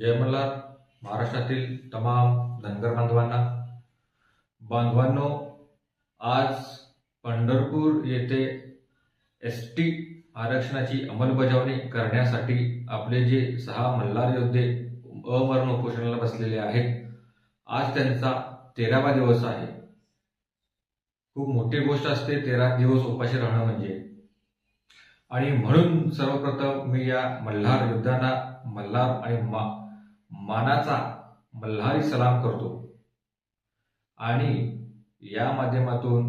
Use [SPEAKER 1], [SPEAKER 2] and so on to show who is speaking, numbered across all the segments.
[SPEAKER 1] जय मल्हार महाराष्ट्रातील तमाम धनगर बांधवांना. बांधवांनो आज पंढरपूर येथे एस टी आरक्षणाची अंमलबजावणी करण्यासाठी आपले जे सहा मल्हार योद्धे अमरण उपोषणाला बसलेले आहेत आज त्यांचा तेरावा दिवस आहे. खूप मोठी गोष्ट असते तेरा दिवस उपाशी राहणं म्हणजे. आणि म्हणून सर्वप्रथम मी या मल्हार योद्धांना मल्हार आणि मा मानाचा मल्हारी सलाम करतो. आणि या माध्यमातून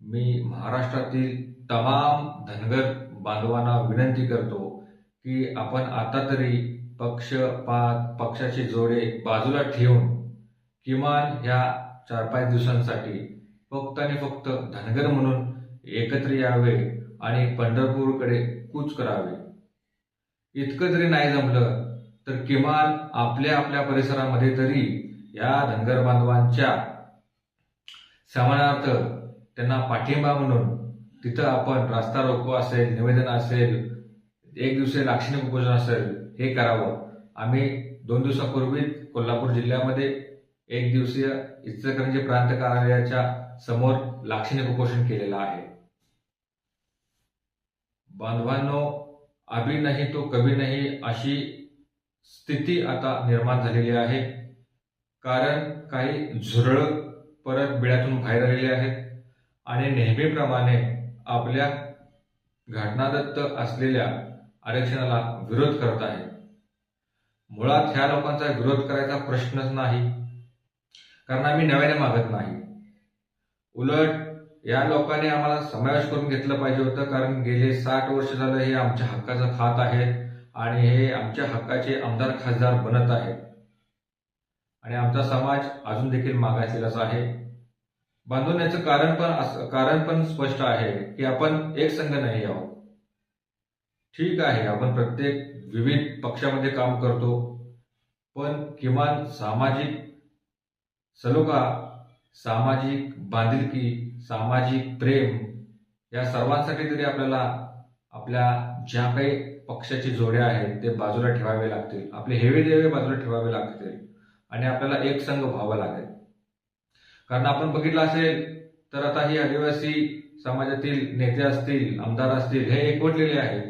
[SPEAKER 1] मी महाराष्ट्रातील तमाम धनगर बांधवांना विनंती करतो की आपण आता तरी पक्ष पात पक्षाचे जोडे बाजूला ठेवून किमान ह्या चार पाच दिवसांसाठी फक्त आणि फक्त धनगर म्हणून एकत्र यावे आणि पंढरपूरकडे कूच करावे. इतकं जरी नाही जमलं तर किमान आपल्या आपल्या परिसरामध्ये तरी या धनगर बांधवांच्या समानार्थ त्यांना पाठिंबा म्हणून तिथं आपण रास्ता रोको असेल निवेदन असेल एक दिवसीय लाक्षणिक उपोषण असेल हे करावं. आम्ही दोन दिवसापूर्वी कोल्हापूर जिल्ह्यामध्ये एक दिवसीय इचलकरंजी प्रांत कार्यालयाच्या समोर लाक्षणिक उपोषण केलेलं आहे. बांधवांनो अभि नाही तो कभी नाही अशी स्थिती आता निर्माण झालेली आहे. कारण काही झुरळ परत बिळातून बाहेर आलेले आहेत. आणि नेहमीप्रमाणे आपल्या घटनादत्त असलेल्या आरक्षणाला विरोध करत आहे मुळात ह्या लोकांचा विरोध करायचा प्रश्नच नाही. कारण आम्ही नव्याने मागत नाही. उलट या लोकांनी आम्हाला समावेश करून घेतलं पाहिजे होतं. कारण गेले साठ वर्ष झालं हे आमच्या हक्काचं खात आहे. आणि हे आमच्या हक्काचे आमदार खासदार बनत आहेत. आणि आमचा समाज अजून देखील मागासलेलाच आहे. बांधवण्याचं कारण पण असं- कारण पण स्पष्ट आहे की आपण एक संघ नाही आहोत. ठीक आहे आपण प्रत्येक विविध पक्षामध्ये काम करतो पण किमान सामाजिक सलोखा सामाजिक बांधिलकी सामाजिक प्रेम या सर्वांसाठी तरी आपल्याला आपल्या ज्या काही पक्षाची जोड्या आहेत ते बाजूला ठेवावे लागतील. आपले हेवे देवे बाजूला ठेवावे लागतील. आणि आपल्याला एक संघ व्हावा लागेल. कारण आपण बघितलं असेल तर आता ही आदिवासी समाजातील नेते असतील आमदार असतील हे एकवटलेले आहेत.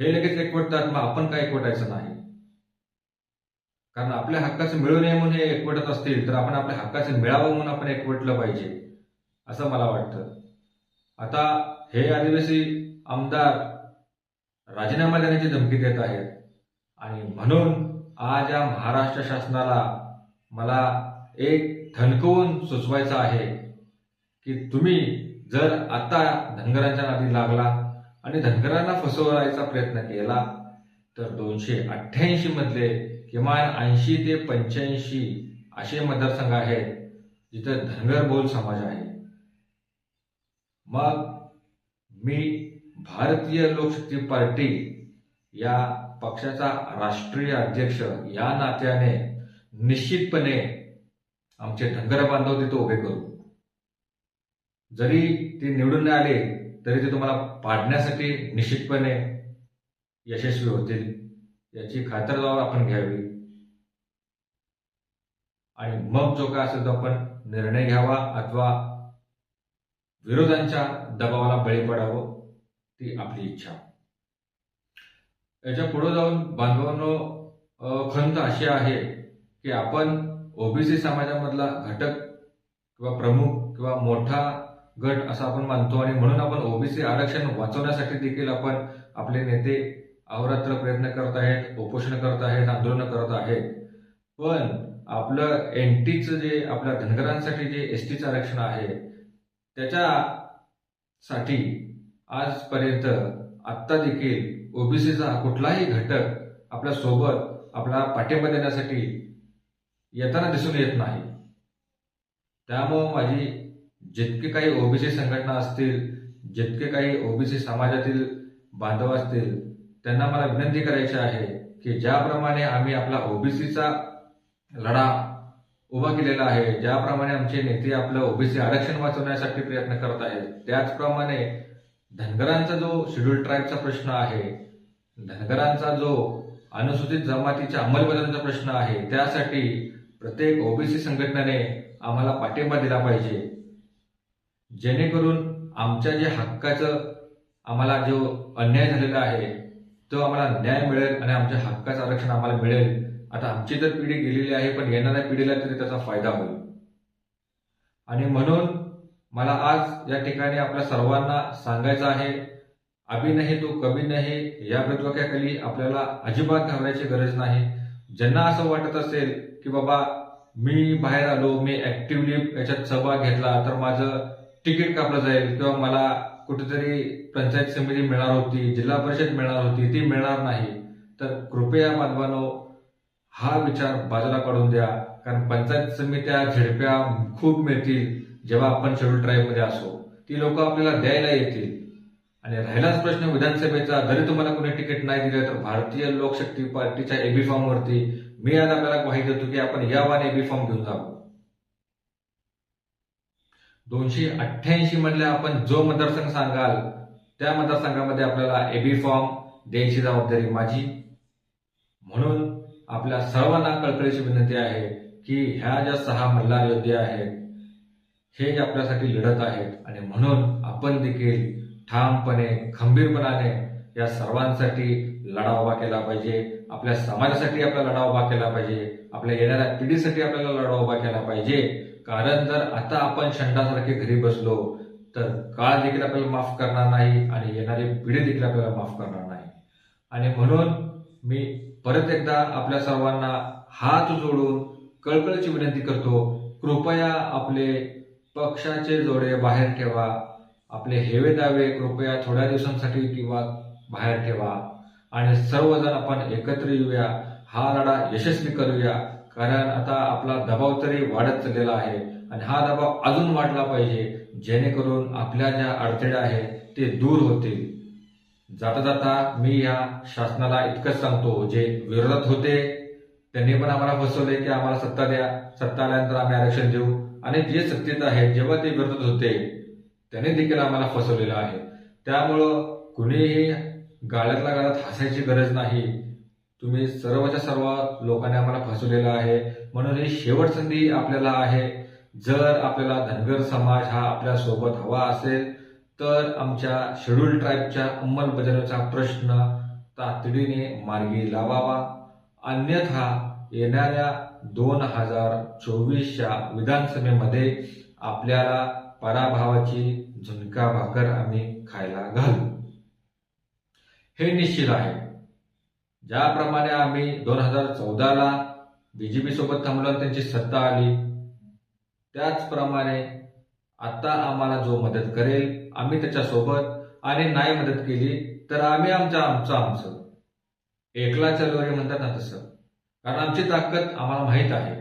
[SPEAKER 1] हे लगेच एकवटतात मग आपण काय एकवटायचं नाही. कारण आपल्या हक्काचं मिळू नये म्हणून हे एकवटत असतील तर आपण आपल्या हक्काचं मिळावं म्हणून आपण एकवटलं पाहिजे असं मला वाटतं. आता हे आदिवासी आमदार राजीनामा देण्याची धमकी देत आहेत. आणि म्हणून आज या महाराष्ट्र शासनाला मला एक ठणकवून सुचवायचं आहे की तुम्ही जर आता धनगरांच्या नादी लागला आणि धनगरांना फसवायचा प्रयत्न केला तर दोनशे अठ्ठ्याऐंशी मधले किमान ऐंशी ते पंच्याऐंशी असे मतदारसंघ आहेत जिथं धनगर बोल समाज आहे. मग मी भारतीय लोकशक्ती पार्टी या पक्षाचा राष्ट्रीय अध्यक्ष या नात्याने निश्चितपणे आमचे ढंगर बांधव तिथे उभे करू. जरी ते निवडून नाही आले तरी ते तुम्हाला पाडण्यासाठी निश्चितपणे यशस्वी होतील याची खातरजबाब आपण घ्यावी. आणि मग जो काय असेल तो आपण निर्णय घ्यावा अथवा विरोधांच्या दबावाला बळी पडावं. ती आपली इच्छा. याच्यापुढे जाऊन बांधवांनो खंत अशी आहे की आपण ओबीसी समाजामधला घटक किंवा प्रमुख किंवा मोठा गट असा आपण मानतो आणि म्हणून आपण ओबीसी आरक्षण वाचवण्यासाठी देखील आपण आपले नेते अहोरात्र प्रयत्न करत आहेत उपोषण करत आहेत आंदोलन करत आहेत. पण आपलं एन टीचं जे आपल्या धनगरांसाठी जे एस टीचं आरक्षण आहे त्याच्यासाठी आजपर्यंत आत्ता देखील ओबीसीचा कुठलाही घटक आपल्यासोबत आपला पाठिंबा देण्यासाठी येताना दिसून येत नाही. त्यामुळं माझी जितके काही ओबीसी संघटना असतील जितके काही ओबीसी समाजातील बांधव असतील त्यांना मला विनंती करायची आहे की ज्याप्रमाणे आम्ही आपला ओबीसीचा लढा उभा केलेला आहे ज्याप्रमाणे आमचे नेते आपलं ओबीसी आरक्षण वाचवण्यासाठी प्रयत्न करत आहेत त्याचप्रमाणे धनगरांचा जो शेड्यूल ट्राईबचा प्रश्न आहे धनगरांचा जो अनुसूचित जमातीच्या अंमलबजावणीचा प्रश्न आहे त्यासाठी प्रत्येक ओबीसी संघटनेने आम्हाला पाठिंबा दिला पाहिजे. जेणेकरून आमच्या जे हक्काचं आम्हाला जो अन्याय झालेला आहे तो आम्हाला न्याय मिळेल आणि आमच्या हक्काचं आरक्षण आम्हाला मिळेल. आता आमची तर पिढी गेलेली आहे पण येणाऱ्या पिढीला तरी त्याचा फायदा होईल. आणि म्हणून मला आज या ठिकाणी आपल्या सर्वांना सांगायचं आहे अभि नाही तो कभी नाही या ब्रतवाक्याखाली आपल्याला अजिबात घाबरायची गरज नाही. ज्यांना असं वाटत असेल की बाबा मी बाहेर आलो मी ऍक्टिव्हली याच्यात सहभाग घेतला तर माझं तिकीट कापलं जाईल किंवा मला कुठेतरी पंचायत समिती मिळणार होती जिल्हा परिषद मिळणार होती ती मिळणार नाही. तर कृपया माधवानो हा विचार बाजूला काढून द्या. कारण पंचायत समित्या झेडप्या खूप मिळतील. जेव्हा आपण शेड्यूल ट्राईबमध्ये असो ती लोक आपल्याला द्यायला येतील. आणि राहिलाच प्रश्न विधानसभेचा जरी तुम्हाला कोणी तिकीट नाही दिलं तर भारतीय लोकशक्ती पार्टीच्या एबी फॉर्म वरती मी आज आपल्याला ग्वाही देतो की आपण यावान एबी फॉर्म घेऊन जावं. दोनशे अठ्ठ्याऐंशी मधले आपण जो मतदारसंघ सांगाल त्या मतदारसंघामध्ये आपल्याला एबी फॉर्म द्यायची जबाबदारी माझी. म्हणून आपल्या सर्वांना कळकळीची विनंती आहे की ह्या ज्या सहा मल्हार योद्धे आहेत हे जे आपल्यासाठी लढत आहेत आणि म्हणून आपण देखील ठामपणे खंबीरपणाने या सर्वांसाठी लढा उभा केला पाहिजे. आपल्या समाजासाठी आपला लढा उभा केला पाहिजे. आपल्या येणाऱ्या पिढीसाठी आपल्याला लढा उभा केला पाहिजे. कारण जर आता आपण शंडासारखे घरी बसलो तर काळ देखील आपल्याला माफ करणार नाही आणि येणारी पिढी देखील आपल्याला माफ करणार नाही. आणि म्हणून मी परत एकदा आपल्या सर्वांना हात जोडून कळकळीची विनंती करतो कृपया आपले पक्षाचे जोडे बाहेर ठेवा. आपले हेवे दावे कृपया थोड्या दिवसांसाठी किंवा बाहेर ठेवा. आणि सर्वजण आपण एकत्र येऊया. हा लढा यशस्वी करूया. कारण आता आपला दबाव तरी वाढत चाललेला आहे. आणि हा दबाव अजून वाढला पाहिजे. जेणेकरून आपल्या ज्या अडथळे आहेत ते दूर होतील. जाता जाता मी या शासनाला इतकंच सांगतो जे विरोधात होते त्यांनी पण आम्हाला फसवले की आम्हाला सत्ता द्या. सत्ता आल्यानंतर आम्ही आरक्षण देऊ. आणि जे सत्तेत आहेत जेव्हा ते विरोधात होते त्याने देखील आम्हाला फसवलेलं आहे. त्यामुळं कुणीही गाळ्यातल्या गाळ्यात हसायची गरज नाही. तुम्ही सर्वच्या सर्व लोकांनी आम्हाला फसवलेलं आहे. म्हणून ही शेवट संधी आपल्याला आहे. जर आपल्याला धनगर समाज हा आपल्यासोबत हवा असेल तर आमच्या शेड्यूल ट्राईबच्या अंमलबजावणीचा प्रश्न तातडीने मार्गी लावावा. अन्यथा येणाऱ्या दोन हजार चोवीसच्या विधानसभेमध्ये आपल्याला पराभवाची झुणका भाकर आम्ही खायला घालू. हे निश्चित आहे. ज्याप्रमाणे आम्ही दोन हजार चौदाला बीजेपी सोबत थांबलो त्यांची सत्ता आली त्याचप्रमाणे आता आम्हाला जो मदत करेल आम्ही त्याच्यासोबत आणि नाही मदत केली तर आम्ही आमच्या आमचं आमचं. एकला चलोरी म्हणतात ना तसं. कारण आमची ताकद आम्हाला माहीत आहे.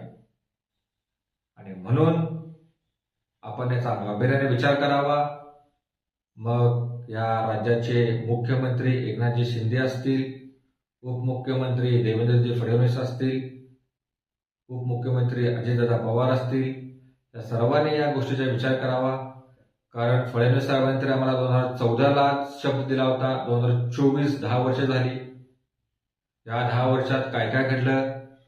[SPEAKER 1] आणि म्हणून आपण याचा गांभीर्याने विचार करावा. मग या राज्याचे मुख्यमंत्री एकनाथजी शिंदे असतील उपमुख्यमंत्री देवेंद्रजी फडणवीस असतील उपमुख्यमंत्री अजितदादा पवार असतील या सर्वांनी या गोष्टीचा विचार करावा. कारण फडणवीस साहेबांनी तरी आम्हाला दोन हजार चौदाला शब्द दिला होता. दोन हजार चोवीस दहा वर्ष झाली. या दहा वर्षात काय काय घडलं?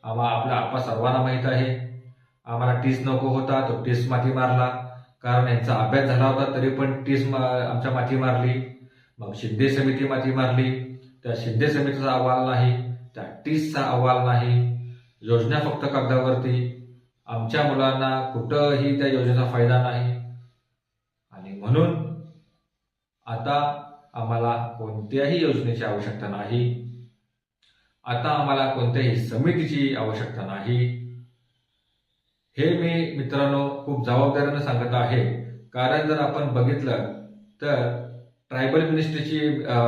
[SPEAKER 1] आम्हा आपला आपा सर्वांना माहीत आहे. आम्हाला टीस नको होता तो टीस माती मारला. कारण यांचा अभ्यास झाला होता तरी पण टीस मा- आमच्या माती मारली. मग शिंदे समिती माती मारली. त्या शिंदे समितीचा अहवाल नाही त्या टीसचा अहवाल नाही. योजना फक्त कागदावरती. आमच्या मुलांना कुठंही त्या योजनेचा फायदा नाही. आणि म्हणून आता आम्हाला कोणत्याही योजनेची आवश्यकता नाही. आता आम्हाला कोणत्याही समितीची आवश्यकता नाही. हे मी मित्रांनो खूप जबाबदारीनं सांगत आहे. कारण जर आपण बघितलं तर ट्रायबल मिनिस्ट्रीची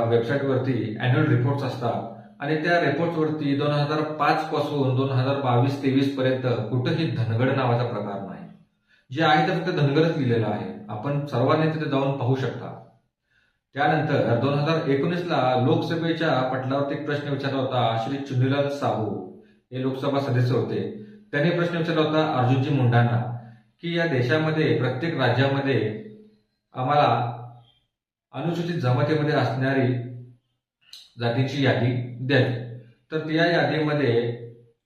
[SPEAKER 1] वेबसाईटवरती अॅन्युअल रिपोर्ट्स असतात. आणि त्या रिपोर्ट्सवरती दोन हजार पाच पासून दोन हजार बावीस तेवीस पर्यंत कुठंही धनगड नावाचा प्रकार नाही. जे आहे ते फक्त धनगडच लिहिलेलं आहे. आपण सर्वांनी तिथे जाऊन पाहू शकता. त्यानंतर दोन हजार एकोणीसला लोकसभेच्या पटलावरती एक प्रश्न विचारला होता श्री चुनीलाल साहू. हे लोकसभा सदस्य होते. त्यांनी प्रश्न विचारला होता अर्जुनजी मुंडांना की या देशामध्ये प्रत्येक राज्यामध्ये आम्हाला अनुसूचित जमातीमध्ये असणारी जातींची यादी द्यावी. तर त्या यादीमध्ये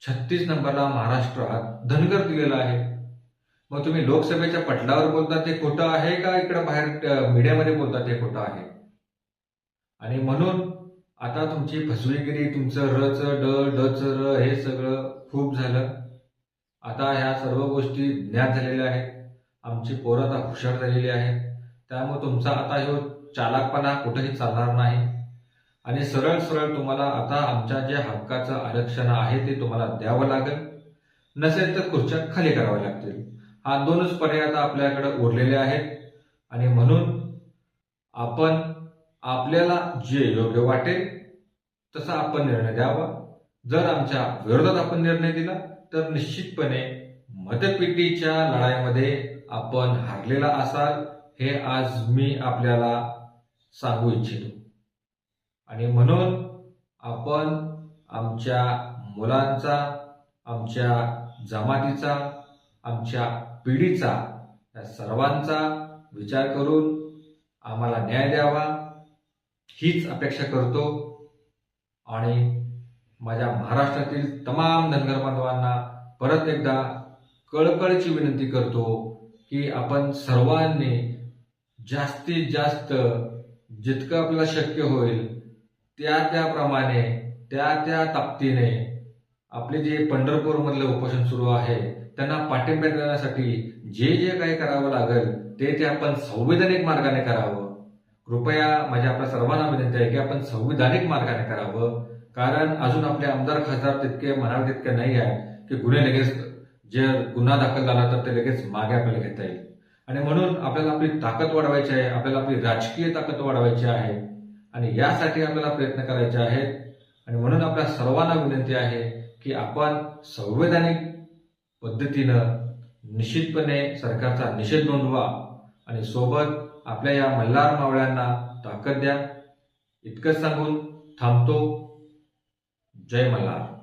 [SPEAKER 1] छत्तीस नंबरला महाराष्ट्रात धनगर दिलेला आहे. मग तुम्ही लोकसभेच्या पटलावर बोलता ते खोटं आहे का इकडं बाहेर मीडियामध्ये बोलता ते खोटं आहे? आणि म्हणून आता तुमची फसवेगिरी तुमचं रच ड डच र हे सगळं खूप झालं. आता ह्या सर्व गोष्टी ज्ञात झालेल्या आहेत. आमची पोरं आता हुशार झालेली आहेत. त्यामुळे तुमचा आता ह्यो चालाकपणा कुठेही चालणार नाही. आणि सरळ सरळ तुम्हाला आता आमच्या जे हक्काचं आरक्षण आहे ते तुम्हाला द्यावं लागेल. नसेल तर खुर्च्या खाली कराव्या लागतील. हा दोनच पर्याय आता आपल्याकडे उरलेले आहेत. आणि म्हणून आपण आपल्याला जे योग्य वाटेल तसा आपण निर्णय द्यावा. जर आमच्या विरोधात आपण निर्णय दिला तर निश्चितपणे मतपेटीच्या लढाईमध्ये आपण हरलेला असाल हे आज मी आपल्याला सांगू इच्छितो. आणि म्हणून आपण आमच्या मुलांचा आमच्या जमातीचा आमच्या पिढीचा या सर्वांचा विचार करून आम्हाला न्याय द्यावा. हीच अपेक्षा करतो. आणि माझ्या महाराष्ट्रातील तमाम धनगर बांधवांना परत एकदा कळकळची विनंती करतो की आपण सर्वांनी जास्तीत जास्त जितकं आपल्याला शक्य होईल त्या त्याप्रमाणे त्या त्या ताकदीने आपले जे पंढरपूरमधले उपोषण सुरू आहे त्यांना पाठिंबा देण्यासाठी जे जे काही करावं लागेल ते ते आपण संवैधानिक मार्गाने करावं. कृपया माझ्या आपल्या सर्वांना विनंती आहे की आपण संविधानिक मार्गाने करावं. कारण अजून आपले आमदार खासदार तितके म्हणाल तितके नाही आहेत की गुन्हे लगेच जे गुन्हा दाखल झाला तर ते लगेच मागे आपल्याला घेता येईल. आणि म्हणून आपल्याला आपली ताकद वाढवायची आहे आपल्याला आपली राजकीय ताकद वाढवायची आहे. आणि यासाठी आपल्याला प्रयत्न करायचे आहेत. आणि म्हणून आपल्या सर्वांना विनंती आहे की आपण संवैधानिक पद्धतीनं निश्चितपणे सरकारचा निषेध नोंदवा. आणि सोबत आपल्या या मल्हार मावळ्यांना ताकद द्या. इतकंच सांगून थांबतो. जय मल्हार.